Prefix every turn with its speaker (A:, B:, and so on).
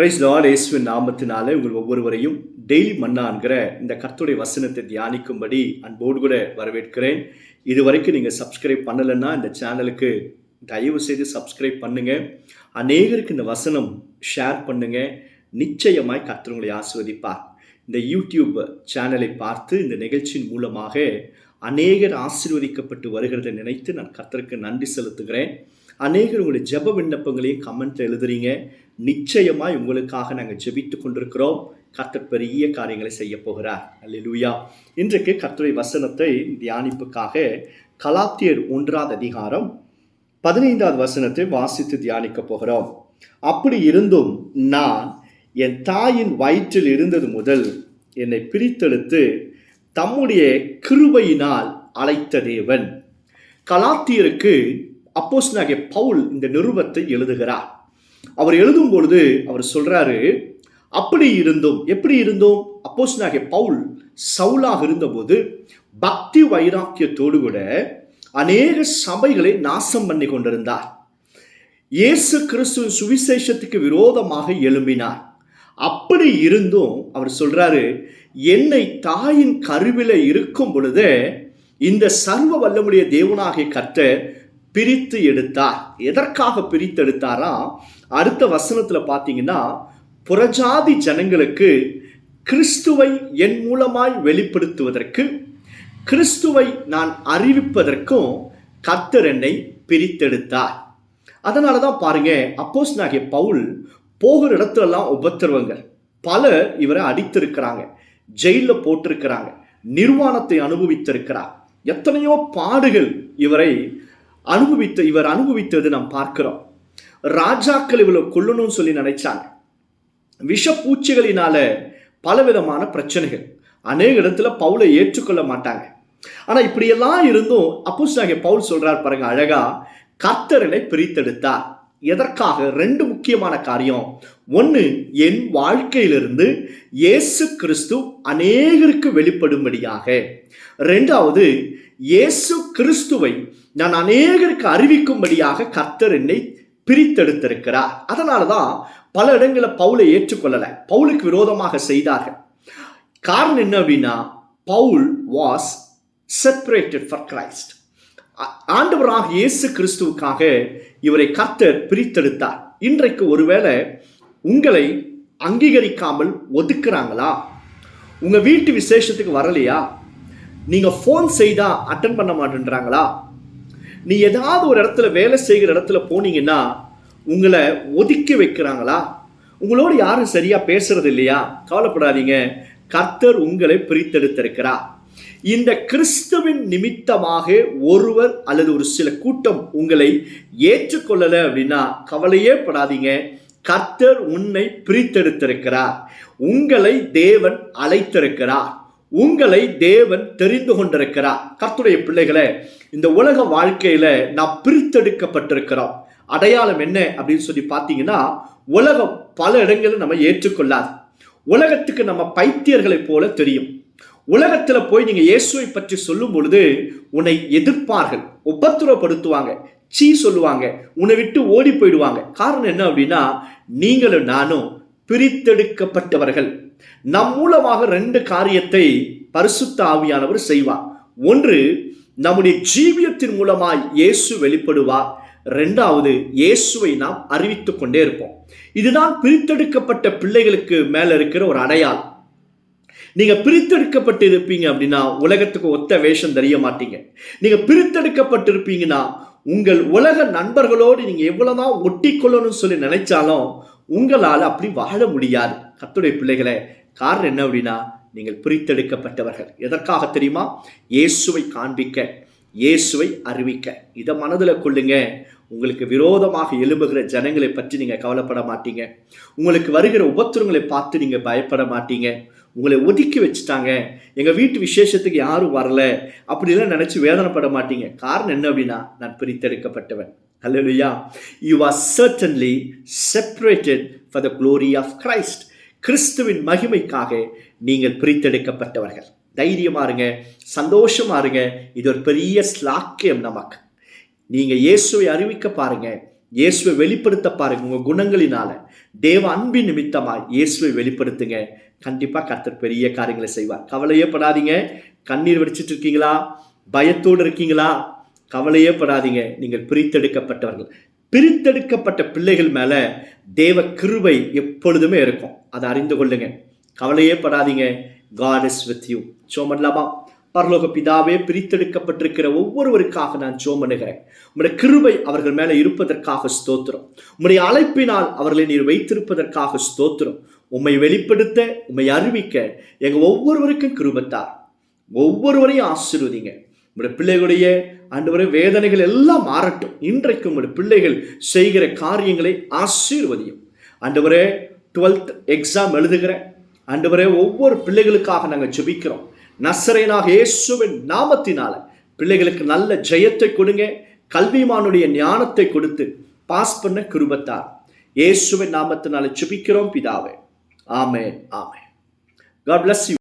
A: Price Lord இயேசுவின் நாமத்தினாலே உங்கள் ஒவ்வொருவரையும் டெய்லி மன்னாங்கிற இந்த கர்த்தருடைய வசனத்தை தியானிக்கும்படி அன்போடு கூட வரவேற்கிறேன். இது வரைக்கும் நீங்கள் சப்ஸ்கிரைப் பண்ணலைன்னா இந்த சேனலுக்கு தயவு செய்து சப்ஸ்கிரைப் பண்ணுங்கள் அநேகருக்கு இந்த வசனம் ஷேர் பண்ணுங்கள் நிச்சயமாய் கர்த்தர் ஆசிர்வதிப்பார். இந்த யூடியூப் சேனலை பார்த்து இந்த நிகழ்ச்சியின் மூலமாக அநேகர் ஆசீர்வதிக்கப்பட்டு வருகிறதை நினைத்து நான் கர்த்தருக்கு நன்றி செலுத்துகிறேன். அநேகர் உங்களுடைய ஜெப விண்ணப்பங்களையும் கமெண்ட்டில் எழுதுறீங்க. நிச்சயமாய் உங்களுக்காக நாங்கள் ஜெபித்து கொண்டிருக்கிறோம். கர்த்தர் பெரிய காரியங்களை செய்ய போகிறார். அல்லேலூயா இன்றைக்கு கத்துரை வசனத்தை தியானிப்புக்காக கலாத்தியர் ஒன்றாவது அதிகாரம் பதினைந்தாவது வசனத்தை வாசித்து தியானிக்க போகிறோம். அப்படி இருந்தும் நான் என் தாயின் வயிற்றில் இருந்தது முதல் என்னை பிரித்தெடுத்து தம்முடைய கிருபையினால் அழைத்த தேவன். கலாத்தியருக்கு அப்போஸ்னாகிய பவுல் இந்த நிருபத்தை எழுதுகிறார். அவர் எழுதும் பொழுது அவர் சொல்றாரு அப்படி இருந்தும் எப்படி இருந்தோம்? அப்போஸ்னாகிய பவுல் சவுலாக இருந்தபோது பக்தி வைராக்கியத்தோடு கூட அநேக சபைகளை நாசம் பண்ணி கொண்டிருந்தார். இயேசு கிறிஸ்து சுவிசேஷத்துக்கு விரோதமாக எழும்பினார். அப்படி இருந்தும் அவர் சொல்றாரு என்னை தாயின் கருவில இருக்கும் பொழுதே இந்த சர்வ வல்லமுடைய தேவனாகிய கர்த்தர் பிரித்து எடுத்தார். எதற்காக பிரித்தெடுத்தாரா? அடுத்த வசனத்தில் பார்த்தீங்கன்னா புறஜாதி ஜனங்களுக்கு கிறிஸ்துவை என் மூலமாய் வெளிப்படுத்துவதற்கு கிறிஸ்துவை நான் அறிவிப்பதற்கும் கர்த்தர் என்னை பிரித்தெடுத்தார். அதனால தான் பாருங்க அப்போஸ் நாகிய பவுல் போகிற இடத்துலலாம் உபத்திரவங்கள் பலர் இவரை அடித்திருக்கிறாங்க ஜெயிலில் போட்டிருக்கிறாங்க நிர்வாணத்தை அனுபவித்திருக்கிறார். எத்தனையோ பாடுகள் இவரை அனுபவித்த இவர் அனுபவித்தது நாம் பார்க்கிறோம். ராஜாக்கள் இவளை கொல்லணும்னு சொல்லி நினைச்சாங்க. விஷப்பூச்சிகளினால பலவிதமான பிரச்சனைகள். அநேக இடத்துல பவுலை ஏற்றுக்கொள்ள மாட்டாங்க. ஆனா இப்படியெல்லாம் இருந்தும் அப்போஸ் பவுல் சொல்றார் பாருங்க அழகா கர்த்தரனை பிரித்தெடுத்தார். எதற்காக? ரெண்டு முக்கியமான காரியம். ஒன்று என் வாழ்க்கையிலிருந்து இயேசு கிறிஸ்து அநேகருக்கு வெளிப்படும்படியாக. ரெண்டாவது இயேசு கிறிஸ்துவை நான் அநேகருக்கு அறிவிக்கும்படியாக கர்த்தர் என்னை பிரித்தெடுத்திருக்கிறார். அதனால தான் பல இடங்களில் பவுலை ஏற்றுக்கொள்ளலை. பவுலுக்கு விரோதமாக செய்தார்கள். காரணம் என்ன அப்படின்னா Paul was separated for Christ ஆண்டவராக இயேசு கிறிஸ்துவுக்காக இவரை கர்த்தர் பிரித்தெடுத்தார். இன்றைக்கு ஒருவேளை உங்களை அங்கீகரிக்காமல் ஒதுக்குறாங்களா? உங்கள் வீட்டு விசேஷத்துக்கு வரலையா? நீங்கள் ஃபோன் செய்தால் அட்டன் பண்ண மாட்டேன்றாங்களா? நீ ஏதாவது ஒரு இடத்துல வேலை செய்கிற இடத்துல போனீங்கன்னா உங்களை ஒதுக்கி வைக்கிறாங்களா? உங்களோட யாரும் சரியாக பேசுறது இல்லையா? கவலைப்படாதீங்க. கர்த்தர் உங்களை பிரித்தெடுத்திருக்கிறார் இந்த கிறிஸ்துவின் நிமித்தமாக ஒருவர் அல்லது ஒரு சில கூட்டம் உங்களை ஏற்றுக்கொள்ளலை அப்படின்னா கவலையே படாதீங்க. கர்த்தர் உன்னை பிரித்தெடுத்திருக்கிறார். உங்களை தேவன் அழைத்திருக்கிறார். உங்களை தேவன் தெரிந்து கொண்டிருக்கிறார். கர்த்துடைய பிள்ளைகளை இந்த உலக வாழ்க்கையில நாம் பிரித்தெடுக்கப்பட்டிருக்கிறோம். அடையாளம் என்ன அப்படின்னு சொல்லி பார்த்தீங்கன்னா உலகம் பல இடங்களில் நம்ம ஏற்றுக்கொள்ளாது. உலகத்துக்கு நம்ம பைத்தியர்களைப் போல தெரியும். உலகத்தில் போய் நீங்கள் இயேசுவை பற்றி சொல்லும் பொழுது உன்னை எதிர்ப்பார்கள். உபத்திரப்படுத்துவாங்க சீ சொல்லுவாங்க. உன்னை விட்டு ஓடி போயிடுவாங்க. காரணம் என்ன அப்படின்னா நீங்களும் நானும் பிரித்தெடுக்கப்பட்டவர்கள். நம் மூலமாக ரெண்டு காரியத்தை பரிசுத்த ஆவியானவர் செய்வார். ஒன்று நம்முடைய ஜீவியத்தின் மூலமாய் இயேசு வெளிப்படுவார். ரெண்டாவது இயேசுவை நாம் அறிவித்துக் கொண்டே இருப்போம். இதுதான் பிரித்தெடுக்கப்பட்ட பிள்ளைகளுக்கு மேல இருக்கிற ஒரு அடையாளம். நீங்க பிரித்தெடுக்கப்பட்டு இருப்பீங்க அப்படின்னா உலகத்துக்கு ஒத்த வேஷம் தெரிய மாட்டீங்க. நீங்க பிரித்தெடுக்கப்பட்டு இருப்பீங்கன்னா உங்கள் உலக நண்பர்களோடு நீங்க எவ்வளவுதான் ஒட்டி கொள்ளணும்னு சொல்லி நினைச்சாலும் உங்களால் அப்படி வாழ முடியாது. கத்துடைய பிள்ளைகளை காரணம் என்ன அப்படின்னா நீங்கள் பிரித்தெடுக்கப்பட்டவர்கள். எதற்காக தெரியுமா? இயேசுவை காண்பிக்க இயேசுவை அறிவிக்க. இதை மனதில் கொள்ளுங்க. உங்களுக்கு விரோதமாக எழும்புகிற ஜனங்களை பற்றி நீங்கள் கவலைப்பட மாட்டீங்க. உங்களுக்கு வருகிற உபத்திரங்களை பார்த்து நீங்கள் பயப்பட மாட்டீங்க. உங்களை ஒதுக்கி வச்சுட்டாங்க. எங்கள் வீட்டு விசேஷத்துக்கு யாரும் வரல. அப்படிலாம் நினச்சி வேதனைப்பட மாட்டீங்க. காரணம் என்ன அப்படின்னா நான் பிரித்தெடுக்கப்பட்டவன். அல்லையா you are certainly separated for the glory of Christ கிறிஸ்துவின் மகிமைக்காக நீங்கள் பிரித்தெடுக்கப்பட்டவர்கள். தைரியமா இருங்க சந்தோஷமா இருங்க. இது ஒரு பெரிய ஸ்லாக்கியம் நமக்கு. நீங்க இயேசுவை அறிவிக்க பாருங்க இயேசுவை வெளிப்படுத்த பாருங்க உங்க குணங்களினால. தேவ அன்பின் நிமித்தமாக இயேசுவை வெளிப்படுத்துங்க. கண்டிப்பா கர்த்தர் பெரிய காரியங்களை செய்வார். கவலையே படாதீங்க கண்ணீர் வடிச்சிட்டு இருக்கீங்களா? பயத்தோடு இருக்கீங்களா? கவலையே படாதீங்க நீங்கள் பிரித்தெடுக்கப்பட்டவர்கள். பிரித்தெடுக்கப்பட்ட பிள்ளைகள் மேலே தேவ கிருபை எப்பொழுதுமே இருக்கும். அதை அறிந்து கொள்ளுங்க. கவலையே படாதீங்க. காட் இஸ் வித் யூ சோமன்லாமா பரலோக பிதாவே பிரித்தெடுக்கப்பட்டிருக்கிற ஒவ்வொருவருக்காக நான் சோமனுகிறேன் உம்முடைய கிருபை அவர்கள் மேலே இருப்பதற்காக ஸ்தோத்திரம். உம்முடைய அழைப்பினால் அவர்களை நீர் வைத்திருப்பதற்காக ஸ்தோத்திரம். உம்மை வெளிப்படுத்த உம்மை அறிவிக்க எங்கள் ஒவ்வொருவருக்கும் கிருபத்தார். ஒவ்வொருவரையும் ஆசீர்வதிங்க. உங்களுடைய பிள்ளைகளுடைய ஆண்டவரே வேதனைகள் எல்லாம் மாறட்டும். இன்றைக்கு உங்களுடைய பிள்ளைகள் செய்கிற காரியங்களை ஆசீர்வதியும். ஆண்டவரே டுவெல்த் எக்ஸாம் எழுதுகிற ஆண்டவரே ஒவ்வொரு பிள்ளைகளுக்காக நாங்கள் ஜெபிக்கிறோம். நசரேனாக இயேசுவின் நாமத்தினால பிள்ளைகளுக்கு நல்ல ஜெயத்தை கொடுங்க. கல்விமானுடைய ஞானத்தை கொடுத்து பாஸ் பண்ண கிருபத்தார். இயேசுவின் நாமத்தினால ஜெபிக்கிறோம் பிதாவே. ஆமே ஆமே காட் பிளஸ் யூ